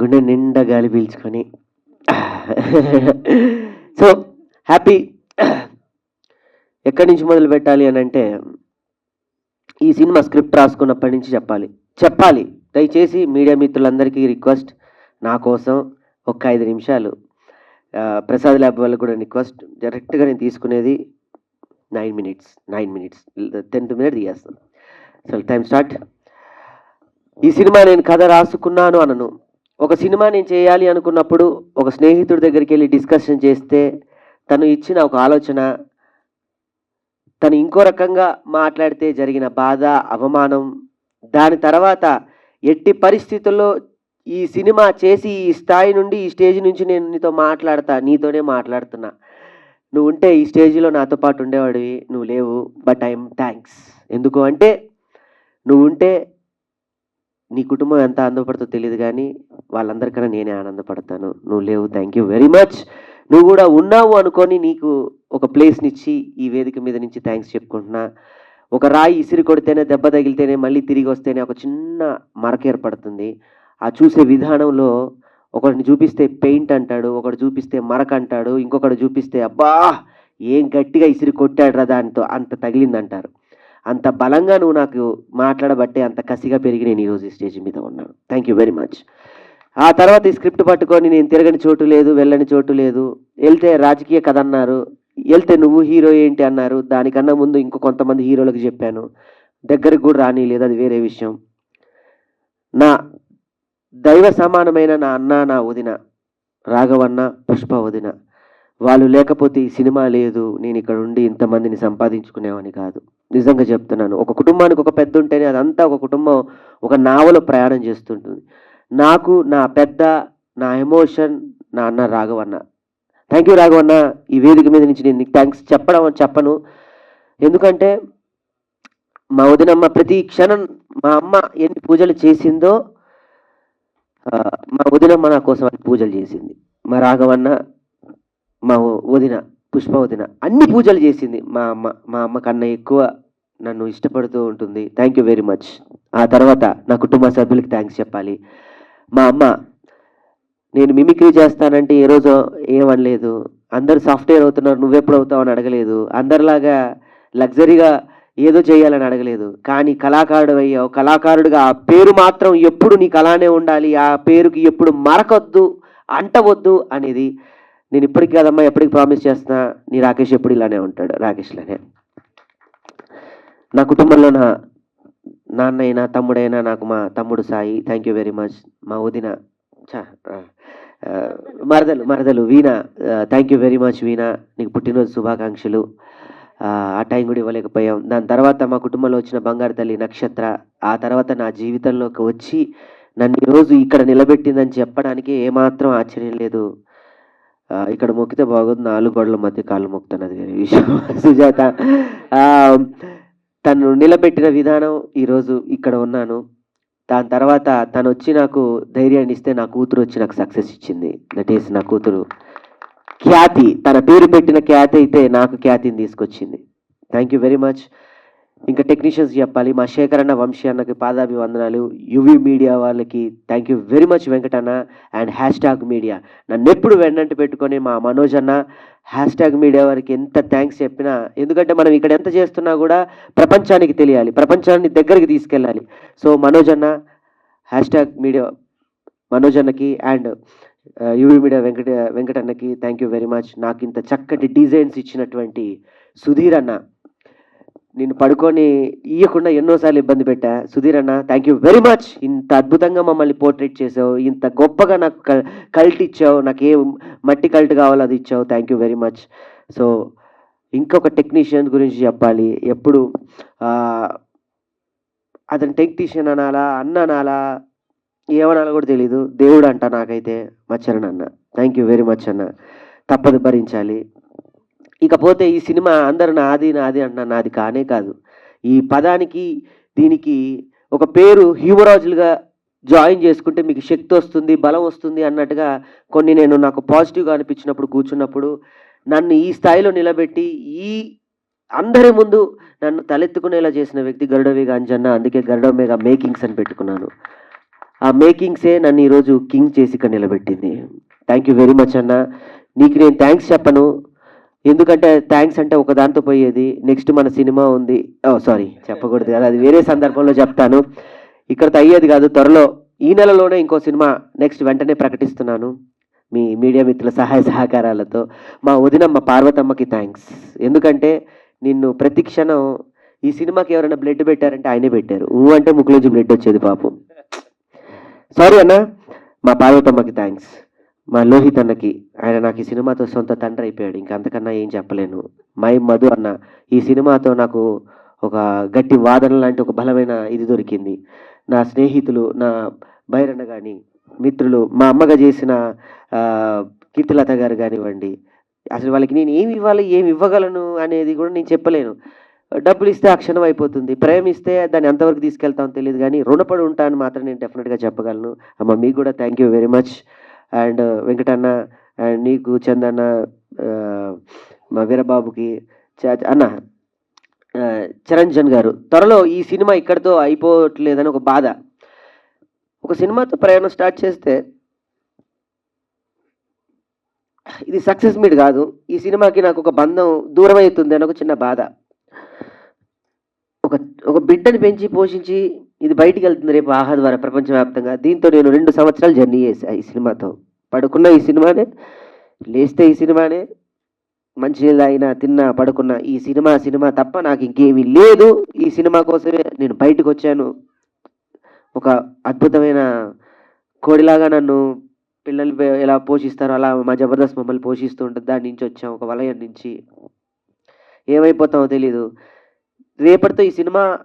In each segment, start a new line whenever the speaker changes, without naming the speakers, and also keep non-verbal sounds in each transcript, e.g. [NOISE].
గుండె నిండా గాలి పీల్చుకొని. So happy. ఎక్కడి నుంచి మొదలు పెట్టాలి అని అంటే ఈ సినిమా స్క్రిప్ట్ రాసుకున్నప్పటి నుంచి చెప్పాలి. చెప్పాలి. దయచేసి మీడియా మిత్రులందరికీ రిక్వెస్ట్ నా కోసం ఒక ఐదు నిమిషాలు. ప్రసాద్ ల్యాబ్ వాళ్ళకి కూడా రిక్వెస్ట్. డైరెక్ట్గా నేను తీసుకునేది nine minutes nine minutes tenth minute తీయేస్తాను so time start. ఈ సినిమా నేను కథ రాసుకున్నాను అనను. ఒక సినిమా నేను చేయాలి అనుకున్నప్పుడు ఒక స్నేహితుడి దగ్గరికి వెళ్ళి డిస్కషన్ చేస్తే తను ఇచ్చిన ఒక ఆలోచన తను ఇంకో రకంగా మాట్లాడితే జరిగిన బాధ అవమానం దాని తర్వాత ఎట్టి పరిస్థితుల్లో ఈ సినిమా చేసి ఈ స్థాయి నుండి ఈ స్టేజ్ నుంచి నేను నీతో మాట్లాడతా నీతోనే మాట్లాడుతున్నా. నువ్వు ఉంటే ఈ స్టేజ్లో నాతో పాటు ఉండేవాడివి నువ్వు లేవు బట్ ఐఎమ్ థ్యాంక్స్ ఎందుకు అంటే నువ్వు ఉంటే నీ కుటుంబం ఎంత ఆనందపడుతుందో తెలియదు కానీ వాళ్ళందరికన్నా నేనే ఆనందపడతాను. నువ్వు లేవు. థ్యాంక్ యూ వెరీ మచ్ నువ్వు కూడా ఉన్నావు అనుకొని నీకు ఒక ప్లేస్నిచ్చి ఈ వేదిక మీద నుంచి థ్యాంక్స్ చెప్పుకుంటున్నా. ఒక రాయి ఇసిరి కొడితేనే దెబ్బ తగిలితేనే మళ్ళీ తిరిగి వస్తేనే ఒక చిన్న మరక ఏర్పడుతుంది. ఆ చూసే విధానంలో ఒకడిని చూపిస్తే పెయింట్ అంటాడు ఒకడు చూపిస్తే మరక అంటాడు ఇంకొకడు చూపిస్తే అబ్బా! ఏం గట్టిగా ఇసిరి కొట్టాడురా దానితో అంత తగిలిందంటారు. అంత బలంగా నువ్వు నాకు మాట్లాడబట్టే అంత కసిగా పెరిగి నేను ఈరోజు ఈ స్టేజ్ మీద ఉన్నాను. థ్యాంక్ యూ వెరీ మచ్ ఆ తర్వాత ఈ స్క్రిప్ట్ పట్టుకొని నేను తిరగని చోటు లేదు వెళ్ళని చోటు లేదు వెళ్తే రాజకీయ కథ అన్నారు వెళ్తే నువ్వు హీరో ఏంటి అన్నారు దానికన్నా ముందు ఇంకో కొంతమంది హీరోలకు చెప్పాను. దగ్గరికి కూడా రాని లేదు అది వేరే విషయం. నా దైవ సమానమైన నా అన్న నా వదిన రాఘవన్న పుష్ప వదిన వాళ్ళు లేకపోతే ఈ సినిమా లేదు నేను ఇక్కడ ఉండి ఇంతమందిని సంపాదించుకునేవాని కాదు. నిజంగా చెప్తున్నాను. ఒక కుటుంబానికి ఒక పెద్ద ఉంటేనే అదంతా ఒక కుటుంబం ఒక నావలో ప్రయాణం చేస్తుంటుంది. నాకు నా పెద్ద నా ఎమోషన్ నా అన్న రాఘవన్న. Thank you రాఘవన్న. ఈ వేదిక మీద నుంచి నేను నీకు థ్యాంక్స్ చెప్పడం అని చెప్పను. ఎందుకంటే మా వదినమ్మ ప్రతి క్షణం మా అమ్మ ఎన్ని పూజలు చేసిందో మా వదినమ్మ నా కోసం అన్ని పూజలు చేసింది. మా రాఘవన్న మా వదిన పుష్ప వదిన అన్ని పూజలు చేసింది మా అమ్మ. మా అమ్మ కన్నా ఎక్కువ నన్ను ఇష్టపడుతూ ఉంటుంది. థ్యాంక్ యూ వెరీ మచ్ ఆ తర్వాత నా కుటుంబ సభ్యులకి థ్యాంక్స్ చెప్పాలి. మా అమ్మ నేను మిమిక్రీ చేస్తానంటే ఏ రోజు ఏమనలేదు. అందరు సాఫ్ట్వేర్ అవుతున్నారు నువ్వెప్పుడు అవుతావు అని అడగలేదు. అందరిలాగా లగ్జరీగా ఏదో చేయాలని అడగలేదు. కానీ కళాకారుడు అయ్యావు. కళాకారుడిగా ఆ పేరు మాత్రం ఎప్పుడు నీకు అలానే ఉండాలి. ఆ పేరుకి ఎప్పుడు మరకొద్దు అంటవద్దు అనేది నేను ఇప్పటికి కాదమ్మా ఎప్పటికి ప్రామిస్ చేస్తున్నా. నీ రాకేష్ ఎప్పుడు ఇలానే ఉంటాడు. రాకేష్లానే నా కుటుంబంలో నా నాన్న అయినా తమ్ముడైనా నాకు మా తమ్ముడు Sai. Thank you very much మా వదిన మరదలు మరదలు Veena thank you very much Veena. నీకు పుట్టినరోజు శుభాకాంక్షలు. ఆ, టైం కూడా ఇవ్వలేకపోయాం. దాని తర్వాత మా కుటుంబంలో వచ్చిన బంగారు తల్లి నక్షత్ర ఆ తర్వాత నా జీవితంలోకి వచ్చి నన్ను ఈరోజు ఇక్కడ నిలబెట్టిందని చెప్పడానికి ఏమాత్రం ఆశ్చర్యం లేదు. ఇక్కడ మొక్కితే బాగుంది. నాలుగు గోడల మధ్య కాళ్ళు మొక్కుతాను అది వేరే విషయం. [LAUGHS] సుజాత తను నిలబెట్టిన విధానం ఈరోజు ఇక్కడ ఉన్నాను. దాని తర్వాత తను వచ్చి నాకు ధైర్యాన్ని ఇస్తే నా కూతురు వచ్చి నాకు సక్సెస్ ఇచ్చింది. దట్ ఈస్ నా కూతురు. ఖ్యాతి తన పేరు పెట్టిన ఖ్యాతి అయితే నాకు ఖ్యాతిని తీసుకొచ్చింది. థ్యాంక్ యూ వెరీ మచ్ ఇంకా టెక్నీషియన్స్ చెప్పాలి. మా శేఖర్ అన్న వంశీ అన్నకి పాదాభివందనాలు. యువి మీడియా వాళ్ళకి thank you very much Venkatanna and hash tag media నన్ను ఎప్పుడు వెన్నంటి పెట్టుకొని మా మనోజ్ అన్న హ్యాష్ ట్యాగ్ మీడియా వారికి ఎంత థ్యాంక్స్ చెప్పినా ఎందుకంటే మనం ఇక్కడ ఎంత చేస్తున్నా కూడా ప్రపంచానికి తెలియాలి. ప్రపంచాన్ని దగ్గరికి తీసుకెళ్ళాలి. సో మనోజ్ అన్న హ్యాష్ ట్యాగ్ మీడియా మనోజ్ అన్నకి అండ్ యువి మీడియా వెంకట వెంకటన్నకి థ్యాంక్ యూ వెరీ మచ్ నాకు ఇంత చక్కటి డిజైన్స్ ఇచ్చినటువంటి సుధీర్ అన్న నేను పడుకొని ఇయ్యకుండా ఎన్నోసార్లు ఇబ్బంది పెట్టా. సుధీర్ అన్న థ్యాంక్ యూ వెరీ మచ్ ఇంత అద్భుతంగా మమ్మల్ని పోర్ట్రేట్ చేసావు. ఇంత గొప్పగా నాకు కల్- కల్ట్ ఇచ్చావు. నాకు ఏ మట్టి కల్ట్ కావాలో అది ఇచ్చావు. Thank you very much so ఇంకొక టెక్నీషియన్ గురించి చెప్పాలి. ఎప్పుడు అతను టెక్నీషియన్ అనాలా అన్న అనాలా ఏమనాలో కూడా తెలీదు. దేవుడు అంట నాకైతే మచ్చరన్ అన్న. థ్యాంక్ యూ వెరీ మచ్ అన్న. తప్పదు భరించాలి. ఇకపోతే ఈ సినిమా అందరు నాది నాది అన్న నాది కానే కాదు. ఈ పదానికి దీనికి ఒక పేరు హ్యూమరాజులుగా జాయిన్ చేసుకుంటే మీకు శక్తి వస్తుంది బలం వస్తుంది అన్నట్టుగా కొన్ని నేను నాకు పాజిటివ్గా అనిపించినప్పుడు కూర్చున్నప్పుడు నన్ను ఈ స్థాయిలో నిలబెట్టి ఈ అందరి ముందు నన్ను తలెత్తుకునేలా చేసిన వ్యక్తి గరుడవేగ అంజన్న అందుకే గరుడవేగ మేకింగ్స్ అని పెట్టుకున్నాను. ఆ మేకింగ్సే నన్ను ఈరోజు కింగ్ చేసి ఇక్కడ నిలబెట్టింది. థ్యాంక్ యూ వెరీ మచ్ అన్న. నీకు నేను థ్యాంక్స్ చెప్పను. ఎందుకంటే థ్యాంక్స్ అంటే ఒక దాంతో పోయేది. నెక్స్ట్ మన సినిమా ఉంది. Oh, ఓ సారీ చెప్పకూడదు కదా. అది వేరే సందర్భంలో చెప్తాను. ఇక్కడతో అయ్యేది కాదు త్వరలో ఈ నెలలోనే ఇంకో సినిమా నెక్స్ట్ వెంటనే ప్రకటిస్తున్నాను. మీ మీడియా మిత్రుల సహాయ సహకారాలతో. మా వదినమ్మ పార్వతమ్మకి థ్యాంక్స్ ఎందుకంటే నిన్ను ప్రతి క్షణం ఈ సినిమాకి ఎవరైనా బ్లడ్ పెట్టారంటే ఆయనే పెట్టారు. ఊ అంటే ముక్కులోంచి బ్లడ్ వచ్చేది పాపం. సారీ అన్న మా పార్వతమ్మకి థ్యాంక్స్ మా లోహిత్ అన్నకి ఆయన నాకు ఈ సినిమాతో సొంత తండ్రి అయిపోయాడు. ఇంకా అంతకన్నా ఏం చెప్పలేను. మై మధు అన్న ఈ సినిమాతో నాకు ఒక గట్టి వాదన లాంటి ఒక బలమైన ఇది దొరికింది. నా స్నేహితులు నా బైరన్న కానీ మిత్రులు మా అమ్మగా చేసిన కీర్తిలత గారు కానివ్వండి అసలు వాళ్ళకి నేను ఏమి ఇవ్వాలి ఏమి ఇవ్వగలను అనేది కూడా నేను చెప్పలేను. డబ్బులు ఇస్తే ఆ క్షణం అయిపోతుంది. ప్రేమిస్తే దాన్ని ఎంతవరకు తీసుకెళ్తామో తెలియదు కానీ రుణపడి ఉంటాను మాత్రం నేను డెఫినెట్గా చెప్పగలను. అమ్మ మీకు కూడా thank you very much and Venkatanna and నీకు చందన్న మా వీరబాబుకి చ- అన్న చిరంజన్ గారు. త్వరలో ఈ సినిమా ఇక్కడితో అయిపోవట్లేదని ఒక బాధ. ఒక సినిమాతో ప్రయాణం స్టార్ట్ చేస్తే ఇది సక్సెస్ మీట్ కాదు. ఈ సినిమాకి నాకు ఒక బంధం దూరం అవుతుంది అని ఒక చిన్న బాధ. ఒక ఒక బిడ్డని పెంచి పోషించి ఇది బయటికి వెళ్తుంది రేపు ఆహా ద్వారా ప్రపంచవ్యాప్తంగా. దీంతో నేను రెండు సంవత్సరాలు జర్నీ చేశాను ఈ సినిమాతో. పడుకున్న ఈ సినిమానే లేస్తే ఈ సినిమానే మంచినీళ్ళు అయినా తిన్నా పడుకున్నా ఈ సినిమా సినిమా తప్ప నాకు ఇంకేమీ లేదు. ఈ సినిమా కోసమే నేను బయటకు వచ్చాను. ఒక అద్భుతమైన కోడిలాగా నన్ను పిల్లలు పే- ఎలా పోషిస్తారో అలా మా జబర్దస్త్ మమ్మల్ని పోషిస్తూ ఉంటుంది దాని నుంచి వచ్చాం ఒక వలయం నుంచి. ఏమైపోతామో తెలీదు. రేపటితో ఈ సినిమా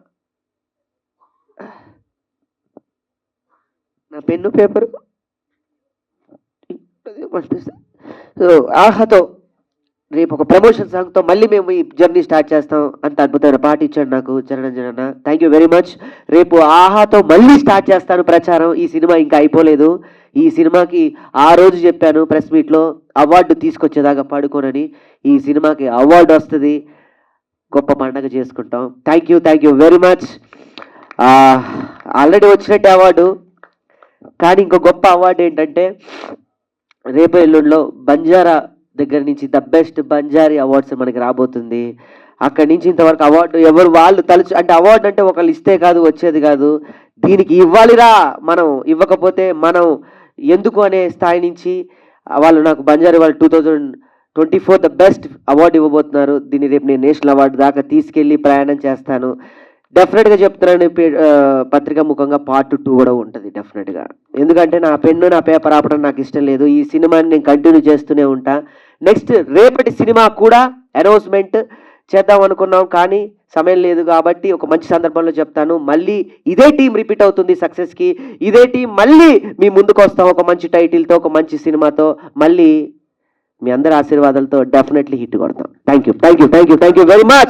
నా పెన్ను పేపరు. సో ఆహాతో రేపు ఒక ప్రమోషన్ సాంగ్తో మళ్ళీ మేము ఈ జర్నీ స్టార్ట్ చేస్తాం. అంత అద్భుతమైన పాట ఇచ్చాడు నాకు చరణంజన్ అన్న థ్యాంక్ యూ వెరీ మచ్ రేపు ఆహాతో మళ్ళీ స్టార్ట్ చేస్తాను ప్రచారం. ఈ సినిమా ఇంకా అయిపోలేదు. ఈ సినిమాకి ఆ రోజు చెప్పాను ప్రెస్ మీట్లో అవార్డు తీసుకొచ్చేదాకా పడుకోనని. ఈ సినిమాకి అవార్డు వస్తుంది. గొప్ప పండగ చేసుకుంటాం. Thank you thank you very much already వచ్చినట్టే అవార్డు కానీ ఇంకో గొప్ప అవార్డు ఏంటంటే రేపు ఎల్లుండిలో బంజారా దగ్గర నుంచి ద బెస్ట్ బంజారీ అవార్డ్స్ మనకి రాబోతుంది. అక్కడి నుంచి ఇంతవరకు అవార్డు ఎవరు వాళ్ళు తలుచు అంటే అవార్డు అంటే ఒకళ్ళు ఇస్తే కాదు వచ్చేది కాదు. దీనికి ఇవ్వాలిరా మనం ఇవ్వకపోతే మనం ఎందుకు అనే స్థాయి నుంచి వాళ్ళు నాకు బంజారీ వాళ్ళు two thousand twenty four the best award ఇవ్వబోతున్నారు. దీన్ని రేపు నేను నేషనల్ అవార్డు దాకా తీసుకెళ్ళి ప్రయాణం చేస్తాను. డెఫినెట్గా చెప్తున్నాను పత్రిక ముఖంగా పార్ట్ టూ కూడా ఉంటుంది డెఫినెట్గా ఎందుకంటే నా పెన్ను నా పేపర్ ఆపడం నాకు ఇష్టం లేదు. ఈ సినిమాని నేను కంటిన్యూ చేస్తూనే ఉంటా. నెక్స్ట్ రేపటి సినిమా కూడా అనౌన్స్మెంట్ చేద్దాం అనుకున్నాం కానీ సమయం లేదు కాబట్టి ఒక మంచి సందర్భంలో చెప్తాను. మళ్ళీ ఇదే టీం రిపీట్ అవుతుంది సక్సెస్కి ఇదే టీం మళ్ళీ మీ ముందుకు వస్తాం. ఒక మంచి టైటిల్తో ఒక మంచి సినిమాతో మళ్ళీ మీ అందరి ఆశీర్వాదాలతో డెఫినెట్లీ హిట్ కొడతాం. Thank you thank you thank you thank you very much